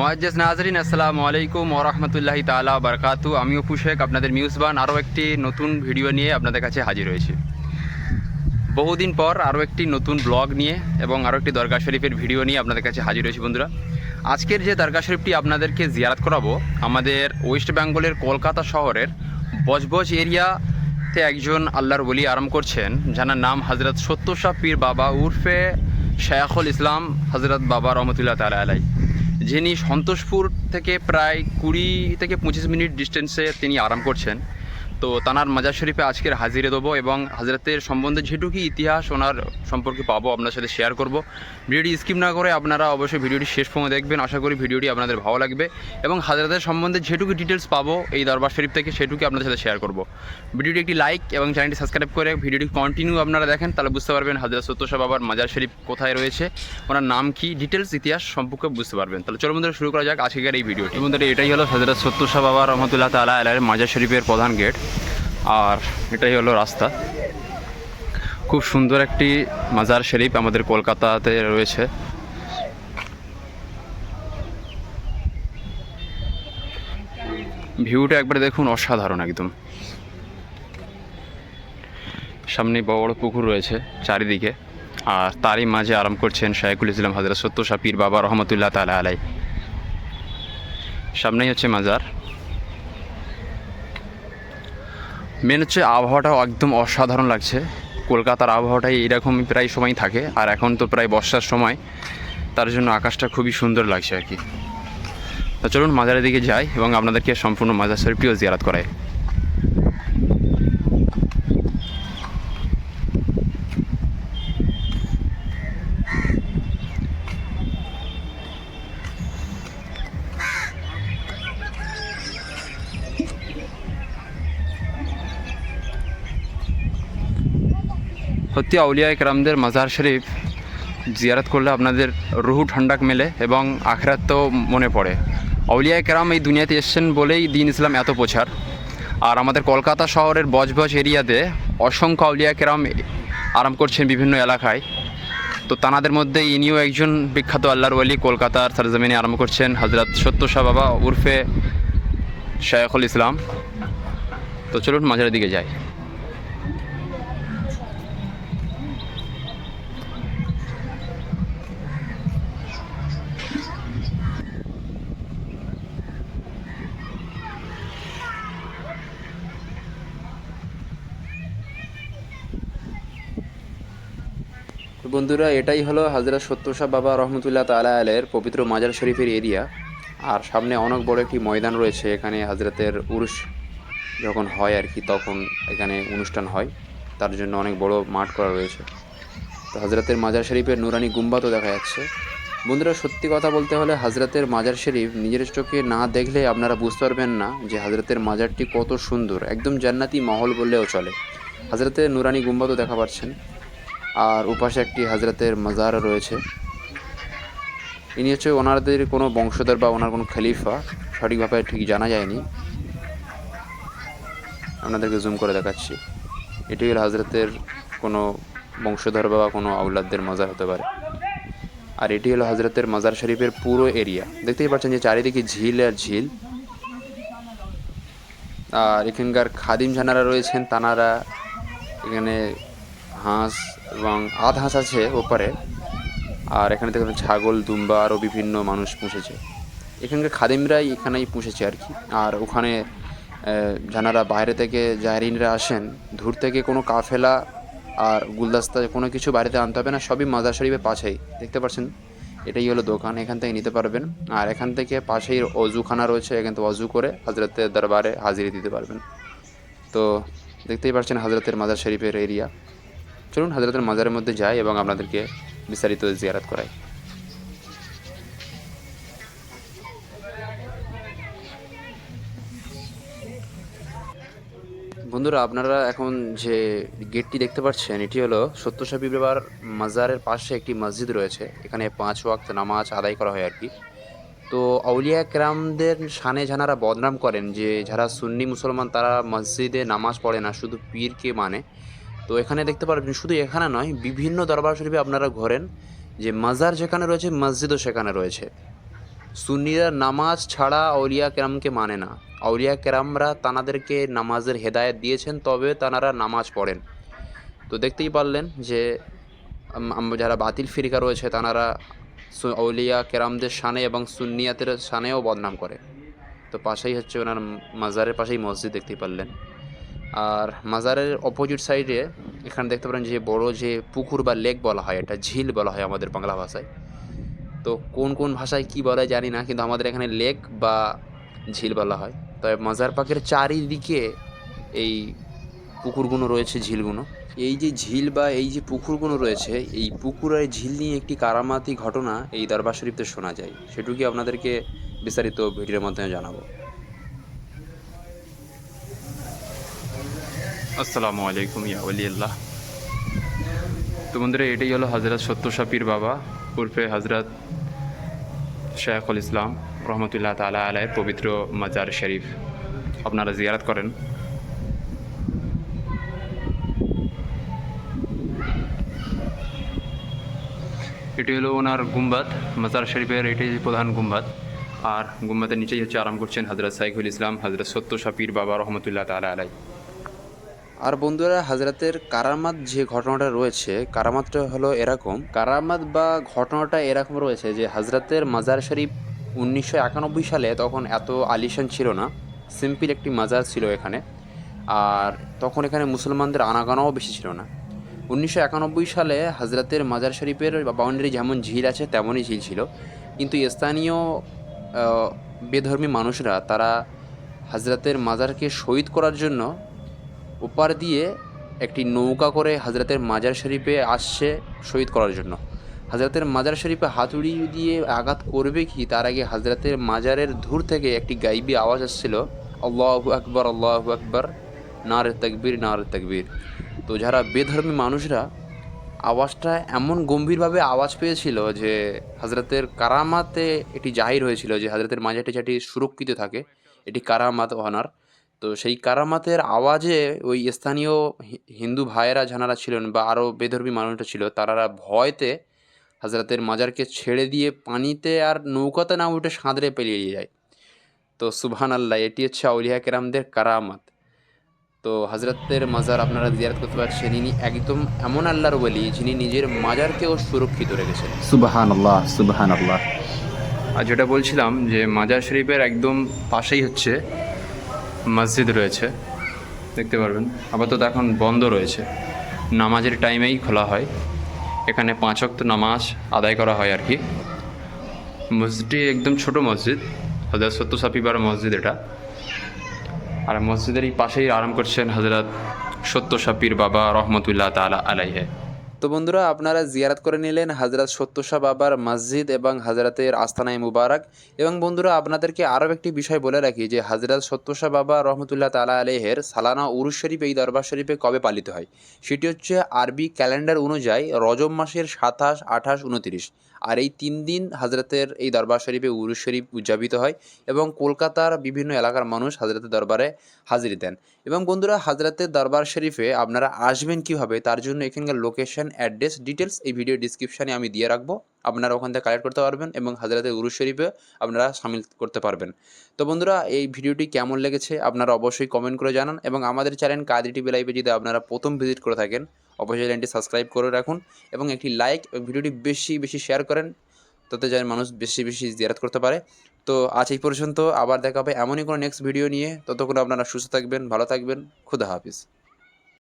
মোয়াজ্জেজ নাজরিন, আসসালামু আলাইকুম ওরহমতুল্লাহি তালা বারকাতু আমি অপু শেখ আপনাদের মিউজবান, আরও একটি নতুন ভিডিও নিয়ে আপনাদের কাছে হাজির হয়েছি। বহুদিন পর আরও একটি নতুন ব্লগ নিয়ে এবং আরও একটি দরগা শরীফের ভিডিও নিয়ে আপনাদের কাছে হাজির হয়েছি বন্ধুরা। আজকের যে দরগা শরীফটি আপনাদেরকে জিয়ারাত করাবো, আমাদের ওয়েস্ট বেঙ্গলের কলকাতা শহরের বজবজ এরিয়াতে একজন আল্লাহর বলি আরাম করছেন যার নাম হজরত সত্য শাহ পীর বাবা উর্ফে শায়াখুল ইসলাম হজরত বাবা রহমতুল্লাহ তালা আলাই যিনি সন্তোষপুর থেকে প্রায় কুড়ি থেকে পঁচিশ মিনিট ডিস্টেন্সে তিনি আরাম করছেন। তো তানার মাজার শরীফে আজকের হাজিরে দেবো এবং হাজরতের সম্বন্ধে যেটুকু ইতিহাস ওনার সম্পর্কে পাবো আপনার সাথে শেয়ার করব। ভিডিওটি স্কিপ না করে আপনারা অবশ্যই ভিডিওটি শেষ পর্যন্ত দেখবেন। আশা করি ভিডিওটি আপনাদের ভালো লাগবে এবং হাজরতের সম্বন্ধে যেটুকু ডিটেলস পাবো এই দরবার শরীফ থেকে সেটুকু আপনাদের সাথে শেয়ার করব। ভিডিওটি একটি লাইক এবং চ্যানেলটি সাবস্ক্রাইব করে ভিডিওটি কন্টিনিউ আপনারা দেখেন, তাহলে বুঝতে পারবেন হাজরত সত্যশা বাবার মাজার শরীফ কোথায় রয়েছে, ওনার নাম কি ডিটেলস ইতিহাস সম্পর্কে বুঝতে পারবেন। তাহলে চলো বন্ধুরা, শুরু করা যাক আজকের এই ভিডিওটি। বন্ধুরা, এটাই হলো হজরত সত্যশা বাবা রহমতুল্লাহ তালা আলার মাজার শরীফের প্রধান গেট আর এটাই হলো রাস্তা। খুব সুন্দর একটি মাজার শরীফ আমাদের কলকাতাতে রয়েছে। ভিউটা একবার দেখুন, অসাধারণ একদম। সামনে বড় বড় পুকুর রয়েছে চারিদিকে, আর তারই মাঝে আরাম করছেন শাইকুল ইসলাম হাজরা সত্য সাপির বাবা রহমতুল্লাহ তালা আলাই সামনেই হচ্ছে মাজার। মেন হচ্ছে আবহাওয়াটাও একদম অসাধারণ লাগছে। কলকাতার আবহাওয়াটাই এরকম প্রায় সময় থাকে, আর এখন তো প্রায় বর্ষার সময়। তার জন্য আকাশটা খুবই সুন্দর লাগছে আর কি। তা চলুন মাজারের দিকে যাই এবং আপনাদেরকে সম্পূর্ণ মাজার শরীফটিও জিয়ারাত করায় সত্যি আউলিয়া একরামদের মাজার শরীফ জিয়ারত করলে আপনাদের রুহু ঠান্ডাক মেলে এবং আখরাত তো মনে পড়ে। আউলিয়া একরাম এই দুনিয়াতে এসছেন বলেই দিন ইসলাম এত প্রচার। আর আমাদের কলকাতা শহরের বজবজ এরিয়াতে অসংখ্য আউলিয়া কেরাম আরাম করছেন বিভিন্ন এলাকায়। তো তানাদের মধ্যে ইনিও একজন বিখ্যাত আল্লাহর ওয়ালি কলকাতার সরজমিনে আরম্ভ করছেন হজরত সত্য শাহ বাবা উর্ফে শায়খুল ইসলাম। তো চলুন মাজারের দিকে যাই। বন্ধুরা, এটাই হলো হাজরত সত্যশাহ বাবা রহমতুল্লাহ তালা আলের পবিত্র মাজার শরীফের এরিয়া। আর সামনে অনেক বড় একটি ময়দান রয়েছে, এখানে হাজরতের উরুস যখন হয় আর কি, তখন এখানে অনুষ্ঠান হয়। তার জন্য অনেক বড় মাঠ করা রয়েছে। তো হাজরতের মাজার শরীফের নুরানি গুম্বাতও দেখা যাচ্ছে। বন্ধুরা, সত্যি কথা বলতে হলে হাজরতের মাজার শরীফ নিজের চোখে না দেখলে আপনারা বুঝতে পারবেন না যে হাজরতের মাজারটি কত সুন্দর। একদম জান্নাতি মহল বললেও চলে। হাজরতের নুরানি গুম্বাতও দেখা পাচ্ছেন। আর উপাশে একটি হাজরাতের মাজার রয়েছে। ইনি হচ্ছে ওনাদের কোনো বংশধর বা ওনার কোনো খলিফা, সঠিকভাবে ঠিক জানা যায়নি। আপনাদেরকে জুম করে দেখাচ্ছি। এটি হলো হাজরতের কোনো বংশধর বা কোনো আউলাদদের মাজার হতে পারে। আর এটি হলো হজরতের মাজার শরীফের পুরো এরিয়া। দেখতেই পাচ্ছেন যে চারিদিকে ঝিল আর ঝিল। আর এখানকার খাদিম জানারা রয়েছেন, তানারা এখানে হাঁস এবং আধ হাঁস আছে ওপারে। আর এখানে দেখবেন ছাগল, দুম্বা আরও বিভিন্ন মানুষ পুষেছে। এখানকার খাদিমরাই এখানেই পুষেছে আর কি। আর ওখানে যারা বাইরে থেকে জাহরিনরা আসেন। দূর থেকে কোনো কাফেলা আর গুলদাস্তা কোনো কিছু বাড়িতে আনতে হবে না, সবই মাজার শরীফের পাশেই। দেখতে পাচ্ছেন এটাই হলো দোকান, এখান থেকে নিতে পারবেন। আর এখান থেকে পাশেই অজুখানা রয়েছে, এখান থেকে অজু করে হাজরতের দরবারে হাজিরি দিতে পারবেন। তো দেখতেই পাচ্ছেন হাজরতের মাজার শরীফের এরিয়া চলুন হজরতের মাজারের মধ্যে যাই এবং আপনাদেরকে বিস্তারিত জিয়ারাত করাই। বন্ধুরা, আপনারা এখন যে গেটটি দেখতে পাচ্ছেন, এটি হলো সত্যসাপি বাবার মাজারের পাশে একটি মসজিদ রয়েছে। এখানে পাঁচ ওয়াক্ত নামাজ আদায় করা হয় আর কি তো আউলিয়া কেরামদের সানে যারা বদনাম করেন যে, যারা সুন্নি মুসলমান, তারা মসজিদে নামাজ পড়ে না, শুধু পীরকে মানে। তো এখানে দেখতে পারবেন, শুধু এখানে নয়, বিভিন্ন দরবার শরীফে আপনারা ঘোরেন, যে মাজার যেখানে রয়েছে, মসজিদও সেখানে রয়েছে। সুন্নিরা নামাজ ছাড়া আউলিয়া কেরামকে মানে না। আউলিয়া কেরামরা তানাদেরকে নামাজের হেদায়েত দিয়েছেন, তবে তানারা নামাজ পড়েন। তো দেখতেই পারলেন যে যারা বাতিল ফিরিকা রয়েছে, তানারা আউলিয়া কেরামদের শানে এবং সুন্নিয়াতের শানেও বদনাম করে। তো পাশেই হচ্ছে ওনার মাজারের পাশেই মসজিদ, দেখতেই পারলেন। আর মাজারের অপোজিট সাইডে এখানে দেখতে পারেন যে বড় যে পুকুর বা লেক বলা হয়, এটা ঝিল বলা হয় আমাদের বাংলা ভাষায়। তো কোন কোন ভাষায় কি বলে জানি না, কিন্তু আমাদের এখানে লেক বা ঝিল বলা হয়। তবে মাজার পাকের চারিদিকে এই পুকুরগুলো রয়েছে, ঝিলগুলো। এই যে ঝিল বা এই যে পুকুরগুলো রয়েছে, এই পুকুর আর ঝিল নিয়ে একটি কারামাতি ঘটনা এই দরবার শরীফতে শোনা যায়। সেটুকুই আপনাদেরকে বিস্তারিত ভিডিওর মাধ্যমে জানাব। আসসালামু আলাইকুম, ইয়া আল্লাহ তো বন্ধুরা, এটাই হলো হজরত সত্য সাপির বাবা, উর্ফে হজরত শেখুল ইসলাম, রহমতুল্লাহ তালা আলাইয়ের পবিত্র মাজার শরীফ। আপনারা জিয়ারত করেন। এটি হলো ওনার গুম্বাদ, মাজার শরীফের এটি প্রধান গুম্বাদ। আর গুম্বাদের নিচেই হচ্ছে আরাম করছেন হজরত সাইফুল ইসলাম হজরত সত্য সাপির বাবা, রহমতুল্লাহ তালা আলাই আর বন্ধুরা, হাজরাতের কারামাত যে ঘটনাটা রয়েছে, কারামাতটা হলো এরকম। কারামাত বা ঘটনাটা এরকম রয়েছে যে, হাজরাতের মাজার শরীফ উনিশশো একানব্বই সালে তখন এত আলিশান ছিল না, সিম্পল একটি মাজার ছিল এখানে। আর তখন এখানে মুসলমানদের আনাগানাও বেশি ছিল না। উনিশশো একানব্বই সালে হাজরাতের মাজার শরীফের বাউন্ডারি যেমন ঝিল আছে, তেমনই ঝিল ছিল। কিন্তু স্থানীয় বেধর্মী মানুষরা তারা হাজরাতের মাজারকে শহীদ করার জন্য ওপার দিয়ে একটি নৌকা করে হাজরাতের মাজার শরীফে আসছে শহীদ করার জন্য। হাজরাতের মাজার শরীফে হাতুড়ি দিয়ে আঘাত করবে কি? তার আগে হাজরাতের মাজারের ধূর থেকে একটি গাইবি আওয়াজ আসছিল। আল্লাহ আকবর আল্লাহ আকবর, নারে তকবীর নারে তকবীর। তো যারা বেধর্মী মানুষরা আওয়াজটা এমন গম্ভীরভাবে আওয়াজ পেয়েছিল যে হাজরাতের কারামাতে এটি জাহির হয়েছিল যে হাজরাতের মাজারটি যেটি সুরক্ষিত থাকে, এটি কারামাত ওহানার তো সেই কারামাতের আওয়াজে ওই স্থানীয় হিন্দু ভাইয়েরা যারা ছিলেন বা আরও বেধর্মী মানুষরা ছিল তারা ভয়তে হাজরাতের মাজারকে ছেড়ে দিয়ে পানিতে আর নৌকাতে না উঠে সাঁতরে পেরিয়ে যায়। তো সুবহান আল্লাহ এটি হচ্ছে আউলিয়া কেরামদের কারামাত। তো হজরতের মাজার আপনারা জিয়ারত করতে পারছেন ইনি একদম এমন আল্লাহর বলি যিনি নিজের মাজারকেও সুরক্ষিত রেখেছেন। সুবাহান আল্লাহ সুবাহান আল্লাহ আর যেটা বলছিলাম যে মাজার শরীফের একদম পাশেই হচ্ছে মসজিদ রয়েছে, দেখতে পারবেন। আপাতত এখন বন্ধ রয়েছে। নামাজের টাইমেই খোলা হয়। এখানে পাঁচ ওয়াক্ত নামাজ আদায় করা হয় আর কি। মসজিদটি একদম ছোট মসজিদ হজরত সত্য সাপিবার মসজিদ এটা। আর মসজিদের এই পাশেই আরাম করছেন হজরত সত্য সাপির বাবা রহমতুল্লাহ তালা আলাইহে। তো বন্ধুরা, আপনারা জিয়ারাত করে নিলেন হাজরাত সত্যশাহ বাবার মসজিদ এবং হাজরাতের আস্তানায় মুবারক। এবং বন্ধুরা, আপনাদেরকে আরও একটি বিষয় বলে রাখি যে, হাজরাত সত্যশাহ বাবা রহমতুল্লাহ তালা আলেহের সালানা উরুস শরীফ এই দরবার শরীফে কবে পালিত হয়? সেটি হচ্ছে আরবি ক্যালেন্ডার অনুযায়ী রজম মাসের সাতাশ, আঠাশ, উনতিরিশ। আর এই তিন দিন হাজরতের এই দরবার শরীফে উরুস শরীফ উদযাপিত হয় এবং কলকাতার বিভিন্ন এলাকার মানুষ হাজরতের দরবারে হাজির দেন। এবং বন্ধুরা হাজরাতের দরবার শরীফে আপনারা আসবেন কীভাবে তার জন্য এখানকার লোকেশন অ্যাড্রেস ডিটেলস এই ভিডিও ডিসক্রিপশানে আমি দিয়ে রাখব। আপনারা ওখান থেকে কালেক্ট করতে পারবেন এবং হাজরাতের উরুস শরীফে আপনারা সামিল করতে পারবেন। তো বন্ধুরা, এই ভিডিওটি কেমন লেগেছে আপনারা অবশ্যই কমেন্ট করে জানান এবং আমাদের চ্যানেল কাদি টিভি লাইভে যদি আপনারা প্রথম ভিজিট করে থাকেন অবশ্যই চ্যানেলটি সাবস্ক্রাইব করে রাখুন এবং একটি লাইক ভিডিওটি বেশি বেশি শেয়ার করেন, তাতে যেন মানুষ বেশি বেশি জিয়ারত করতে পারে। তো আজ এই পর্যন্ত, আবার দেখা হবে এমনই কোনো নেক্সট ভিডিও নিয়ে। ততক্ষণ আপনারা সুস্থ থাকবেন, ভালো থাকবেন, খুদা হাফিজ।